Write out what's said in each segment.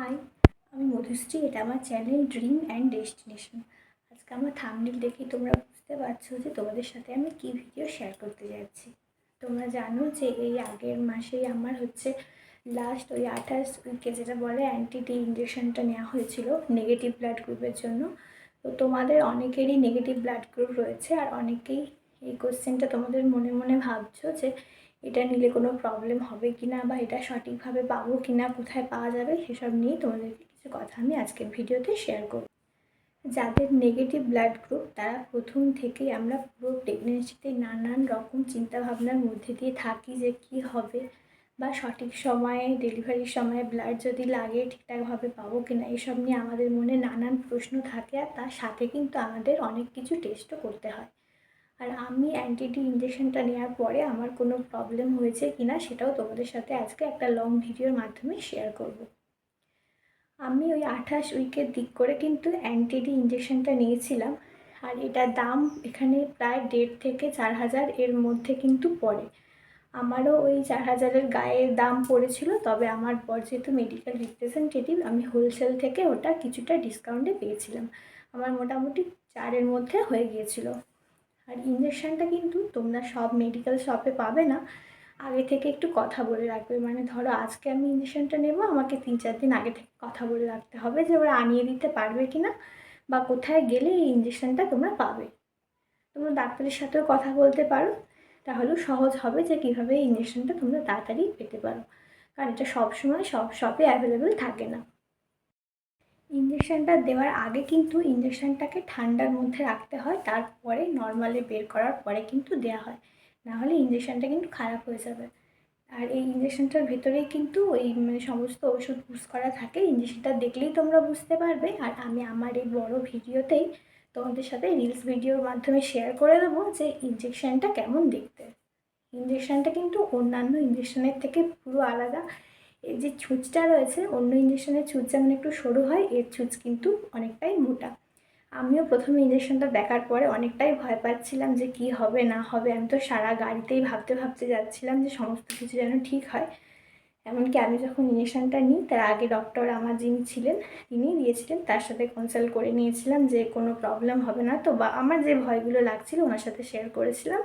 High আমি মধুশ্রী, এটা আমার চ্যানেল ড্রিম অ্যান্ড ডেস্টিনেশন আজকে আমার থামনেল দেখেই তোমরা বুঝতে পারছ যে তোমাদের সাথে আমি কী ভিডিও শেয়ার করতে যাচ্ছি। তোমরা জানো যে এই আগের মাসেই আমার হচ্ছে লাস্ট ওই আঠাশ উইকে যেটা বলে অ্যান্টিটি ইঞ্জেকশনটা নেওয়া হয়েছিল নেগেটিভ ব্লাড গ্রুপের জন্য। তো তোমাদের অনেকেরই নেগেটিভ ব্লাড গ্রুপ রয়েছে আর অনেকেই এই কোশ্চেনটা তোমাদের মনে মনে ভাবছ যে এটা নিলে কোনো প্রবলেম হবে কি না বা এটা সঠিকভাবে পাবো কি না কোথায় পাওয়া যাবে সেসব নিয়ে তোমাদেরকে কিছু কথা আমি আজকের ভিডিওতে শেয়ার করব। যাদের নেগেটিভ ব্লাড গ্রুপ তারা প্রথম থেকেই আমরা পুরো প্রেগনেন্সিতে নানান রকম চিন্তাভাবনার মধ্যে দিয়ে থাকি যে কি হবে বা সঠিক সময়ে ডেলিভারির সময় ব্লাড যদি লাগে ঠিকঠাকভাবে পাবো কি না এসব নিয়ে আমাদের মনে নানান প্রশ্ন থাকে আর তার সাথে কিন্তু আমাদের অনেক কিছু টেস্টও করতে হয়। আর আমি অ্যান্টিডি ইঞ্জেকশনটা নেওয়ার পরে আমার কোনো প্রবলেম হয়েছে কি না সেটাও তোমাদের সাথে আজকে একটা লং ভিডিওর মাধ্যমে শেয়ার করব। আমি ওই আঠাশ উইকের দিক করে কিন্তু অ্যান্টিডি ইঞ্জেকশনটা নিয়েছিলাম আর এটার দাম এখানে প্রায় দেড় থেকে চার হাজার এর মধ্যে কিন্তু পড়ে। আমারও ওই চার হাজারের গায়ের দাম পড়েছিল, তবে আমার পর যেহেতু মেডিকেল রিপ্রেজেন্টেটিভ আমি হোলসেল থেকে ওটা কিছুটা ডিসকাউন্টে পেয়েছিলাম। আমার মোটামুটি চারের মধ্যে হয়ে গিয়েছিল। আর ইঞ্জেকশানটা কিন্তু তোমরা সব মেডিকেল শপে পাবে না। আগে থেকে একটু কথা বলে রাখবে। মানে ধরো আজকে আমি ইঞ্জেকশানটা নেব, আমাকে তিন চার দিন আগে থেকে কথা বলে রাখতে হবে যে ওরা আনিয়ে দিতে পারবে কি না বা কোথায় গেলে এই ইঞ্জেকশানটা তোমরা পাবে। তোমরা ডাক্তারের সাথেও কথা বলতে পারো। তাহলেও সহজ হবে যে কীভাবে এই ইঞ্জেকশানটা তোমরা তাড়াতাড়ি পেতে পারো। কারণ এটা সবসময় সব শপে অ্যাভেলেবেল থাকে না। ইঞ্জেকশানটা দেওয়ার আগে কিন্তু ইঞ্জেকশানটাকে ঠান্ডার মধ্যে রাখতে হয়, তারপরে নর্মালে বের করার পরে কিন্তু দেওয়া হয়। নাহলে ইঞ্জেকশানটা কিন্তু খারাপ হয়ে যাবে। আর এই ইঞ্জেকশানটার ভেতরেই কিন্তু ওই মানে সমস্ত ওষুধ ইউজ করা থাকে ইঞ্জেকশানটা দেখলেই তোমরা বুঝতে পারবে। আর আমি আমার এই বড় ভিডিওতেই তোমাদের সাথে রিলস ভিডিওর মাধ্যমে শেয়ার করে দেবো যে ইঞ্জেকশানটা কেমন দেখতে। ইঞ্জেকশানটা কিন্তু অন্যান্য ইঞ্জেকশানের থেকে পুরো আলাদা। এর যে ছুঁচটা রয়েছে, অন্য ইঞ্জেকশনের ছুঁচ যেমন একটু সরু হয়, এর ছুঁচ কিন্তু অনেকটাই মোটা। আমিও প্রথমে ইঞ্জেকশনটা দেখার পরে অনেকটাই ভয় পাচ্ছিলাম যে কি হবে, না হবে। আমি তো সারা গাড়িতেই ভাবতে ভাবতে যাচ্ছিলাম যে সমস্ত কিছু যেন ঠিক হয়। এমনকি আমি যখন ইঞ্জেকশনটা নিই, তার আগে ডক্টর আমার যিনি ছিলেন, তিনি দিয়েছিলেন, তার সাথে কনসাল্ট করে নিয়েছিলাম যে কোনো প্রবলেম হবে না তো, বা আমার যে ভয়গুলো লাগছিল, ওনার সাথে শেয়ার করেছিলাম।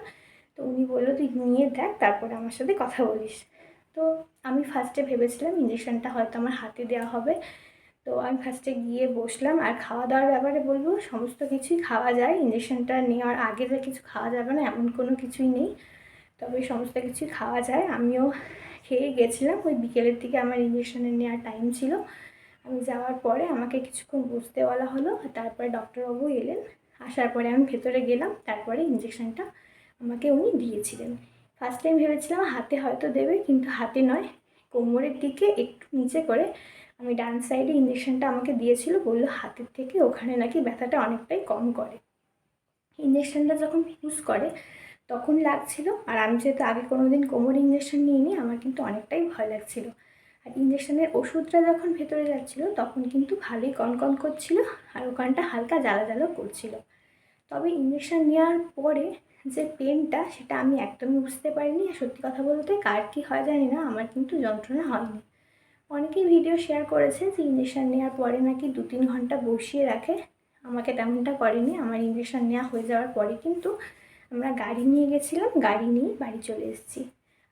তো উনি বলল, তুই নিয়ে দেখ, তারপরে আমার সাথে কথা বলিস। তো আমি ফার্স্টে ভেবেছিলাম ইঞ্জেকশনটা হয়তো আমার হাতে দেওয়া হবে। তো আমি ফার্স্টে গিয়ে বসলাম আর খাওয়া দাওয়ার ব্যাপারে বলব, সমস্ত কিছুই খাওয়া যায়। ইঞ্জেকশনটা নেওয়ার আগে যে কিছু খাওয়া যাবে না, এমন কোনো কিছুই নেই। তবে সমস্ত কিছুই খাওয়া যায়। আমিও খেয়ে গেছিলাম। ওই বিকেলের দিকে আমার ইঞ্জেকশনের নেওয়ার টাইম ছিল। আমি যাওয়ার পরে আমাকে কিছুক্ষণ বসতে বলা হলো। তারপরে ডক্টরবাবু এলেন। আসার পরে আমি ভেতরে গেলাম। তারপরে ইঞ্জেকশনটা আমাকে উনি দিয়েছিলেন। ফার্স্ট টাইম ভেবেছিলাম হাতে হয়তো দেবে, কিন্তু হাতে নয়। কোমরের দিকে একটু নিচে করে আমি ডান সাইডে ইঞ্জেকশনটা আমাকে দিয়েছিল, বলল হাতের থেকে ওখানে নাকি ব্যথাটা অনেকটাই কম করে। ইঞ্জেকশনটা যখন ইউজ করে, তখন লাগছিল। আর আমি যেহেতু আগে কোনো দিন কোমর ইঞ্জেকশন নিইনি, আমার কিন্তু অনেকটাই ভয় লাগছিল। আর ইঞ্জেকশনের ওষুধটা যখন ভেতরে যাচ্ছিল, তখন কিন্তু ভালোই কনকন করছিল, আর ওখানটা হালকা জ্বালা জ্বালা করছিল। তবে ইঞ্জেকশন নেওয়ার পরে যে পেনটা সেটা আমি একদমই বুঝতে পারিনি। আর সত্যি কথা বলতে কার কী হয় জানি না, আমার কিন্তু যন্ত্রণা হয়নি। অনেকেই ভিডিও শেয়ার করেছে যে ইঞ্জেকশান নেওয়ার পরে নাকি দু তিন ঘণ্টা বসিয়ে রাখে। আমাকে তেমনটা করেনি, আমার ইঞ্জেকশান নেওয়া হয়ে যাওয়ার পরে কিন্তু আমরা গাড়ি নিয়ে গেছিলাম, গাড়ি নিয়ে বাড়ি চলে এসেছি।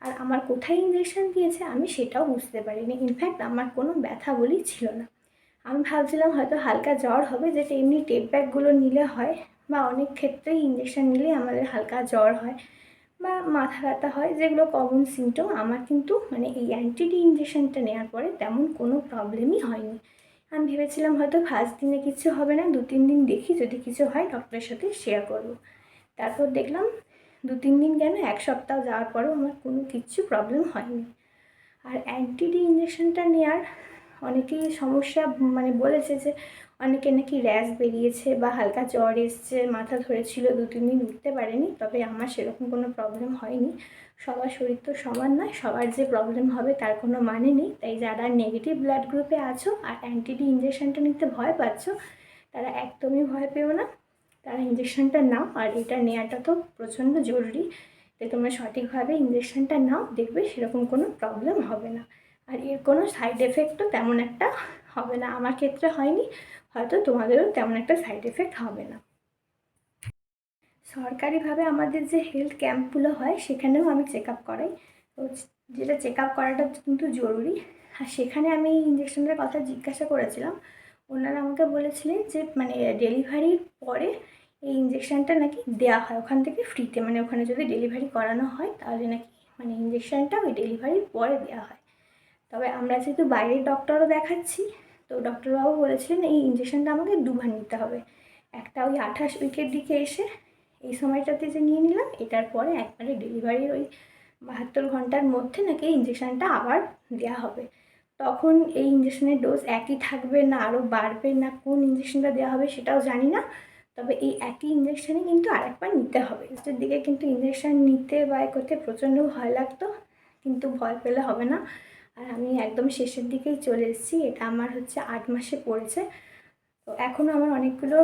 আর আমার কোথায় ইঞ্জেকশান দিয়েছে আমি সেটাও বুঝতে পারিনি। ইনফ্যাক্ট আমার কোনো ব্যথা বলেই ছিল না। আমি ভাবছিলাম হয়তো হালকা জ্বর হবে, যেটা এমনি টেপ ব্যাগগুলো নিলে হয়। বা অনেক ক্ষেত্রেই ইঞ্জেকশান নিলে আমাদের হালকা জ্বর হয় বা মাথা ব্যথা হয়, যেগুলো কমন সিমটম আমার কিন্তু মানে এই অ্যান্টিডি ইঞ্জেকশানটা নেওয়ার পরে তেমন কোনো প্রবলেমই হয়নি। আমি ভেবেছিলাম হয়তো ফার্স্ট দিনে কিছু হবে না দু তিন দিন দেখি, যদি কিছু হয় ডক্টরের সাথে শেয়ার করব। তারপর দেখলাম দু তিন দিন কেন, এক সপ্তাহ যাওয়ার পরেও আমার কোনো কিচ্ছু প্রবলেম হয়নি। আর অ্যান্টিডি ইঞ্জেকশানটা নেওয়ার অনেকেই সমস্যা মানে বলেছে যে অনেকে নাকি র্যাশ বেরিয়েছে বা হালকা জ্বর এসছে, মাথা ধরেছিল, দু, তিন দিন উঠতে পারেনি, তবে আমার সেরকম কোনো প্রবলেম হয়নি। সবার শরীর তো সমান নয়, সবার যে প্রবলেম হবে তার কোনো মানে নেই। তাই যারা নেগেটিভ ব্লাড গ্রুপে আছো আর অ্যান্টিডি ইঞ্জেকশনটা নিতে ভয় পাচ্ছ, তারা একদমই ভয় পেও না। তারা ইঞ্জেকশনটা নাও, আর এটা নেওয়াটা তো প্রচণ্ড জরুরি। তাই তোমরা সঠিকভাবে ইঞ্জেকশনটা নাও, দেখবে সেরকম কোনো প্রবলেম হবে না। আর এর কোনো সাইড এফেক্টও তেমন একটা হবে না। আমার ক্ষেত্রে হয়নি, হয়তো তোমাদেরও তেমন একটা সাইড এফেক্ট হবে না। সরকারিভাবে আমাদের যে হেলথ ক্যাম্পগুলো হয়, সেখানেও আমি চেক আপ করাই। তো যেটা চেক আপ করাটা কিন্তু জরুরি। আর সেখানে আমি ইঞ্জেকশনটার কথা জিজ্ঞাসা করেছিলাম। ওনারা আমাকে বলেছিলেন যে মানে ডেলিভারির পরে এই ইঞ্জেকশানটা নাকি দেওয়া হয়। ওখান থেকে ফ্রিতে মানে ওখানে যদি ডেলিভারি করানো হয়, তাহলে নাকি মানে ইঞ্জেকশানটা ওই ডেলিভারির পরে দেওয়া হয়। তবে আমরা যেহেতু বাইরের ডক্টরও দেখাচ্ছি, তো ডক্টরবাবু বলেছিলেন এই ইঞ্জেকশানটা আমাকে দুবার নিতে হবে। একটা ওই আঠাশ উইকের দিকে এসে এই সময়টাতে যে নিয়ে নিলাম, এটার পরে একবারে ডেলিভারির ওই বাহাত্তর ঘণ্টার মধ্যে নাকি এই ইঞ্জেকশানটা আবার দেওয়া হবে। তখন এই ইঞ্জেকশনের ডোজ একই থাকবে না আরও বাড়বে না, কোন ইঞ্জেকশনটা দেওয়া হবে সেটাও জানি না। তবে এই একই ইঞ্জেকশানই কিন্তু আরেকবার নিতে হবে। লাস্টের দিকে কিন্তু ইঞ্জেকশান নিতে বা করতে প্রচণ্ড ভয় লাগতো, কিন্তু ভয় পেলে হবে না। আর আমি একদম শেষের দিকেই চলে এসেছি। এটা আমার হচ্ছে আট মাসে পড়েছে। তো এখনও আমার অনেকগুলো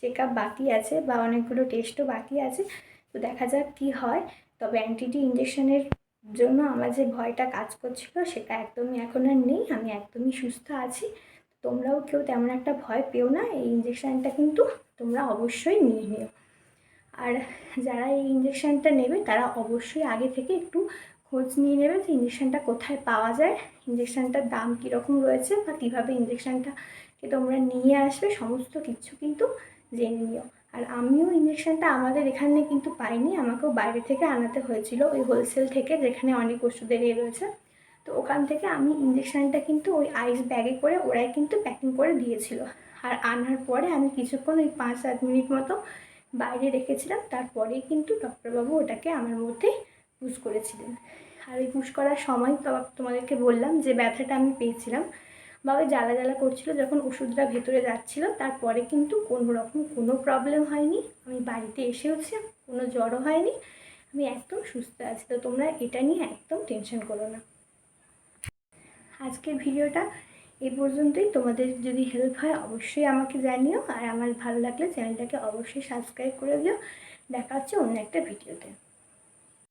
চেক বাকি আছে বা অনেকগুলো টেস্টও বাকি আছে। তো দেখা যাক কী হয়। তবে অ্যান্টিটি ইঞ্জেকশনের জন্য আমার যে ভয়টা কাজ করছিল সেটা একদমই এখন আর নেই। আমি একদমই সুস্থ আছি। তোমরাও কেউ তেমন একটা ভয় পেও না। এই ইঞ্জেকশানটা কিন্তু তোমরা অবশ্যই নিয়ে নিও। আর যারা এই ইঞ্জেকশানটা নেবে তারা অবশ্যই আগে থেকে একটু খোঁজ নিয়ে নেবে যে ইঞ্জেকশানটা কোথায় পাওয়া যায় ইঞ্জেকশানটার দাম কীরকম রয়েছে বা কীভাবে ইঞ্জেকশানটাকে তোমরা নিয়ে আসবে, সমস্ত কিছু কিন্তু জেনে নিও। আর আমিও ইঞ্জেকশানটা আমাদের এখানে কিন্তু পাইনি, আমাকেও বাইরে থেকে আনাতে হয়েছিল, ওই হোলসেল থেকে যেখানে অনেক ওষুধের এ রয়েছে। তো ওখান থেকে আমি ইঞ্জেকশানটা কিন্তু ওই আইস ব্যাগে করে ওরাই কিন্তু প্যাকিং করে দিয়েছিল। আর আনার পরে আমি কিছুক্ষণ ওই পাঁচ সাত মিনিট মতো বাইরে রেখেছিলাম, তারপরেই কিন্তু ডক্টরবাবু ওটাকে আমার মধ্যে পুশ করেছিলেন। আর ওই পুশ করার সময় তো তোমাদেরকে বললাম যে ব্যথাটা আমি পেয়েছিলাম। বা ওই জ্বালা জ্বালা করছিল, যখন ওষুধটা ভেতরে যাচ্ছিল, তারপরে কিন্তু কোনো রকম কোনো প্রবলেম হয়নি। আমি বাড়িতে এসেওছি, কোনো জ্বরও হয়নি। আমি একদম সুস্থ আছি। তো তোমরা এটা নিয়ে একদম টেনশন করো না। আজকের ভিডিওটা এ পর্যন্তই। তোমাদের যদি হেল্প হয়, অবশ্যই আমাকে জানিও। আর আমার ভালো লাগলে চ্যানেলটাকে অবশ্যই সাবস্ক্রাইব করে দিও। দেখা হচ্ছে অন্য একটা ভিডিওতে।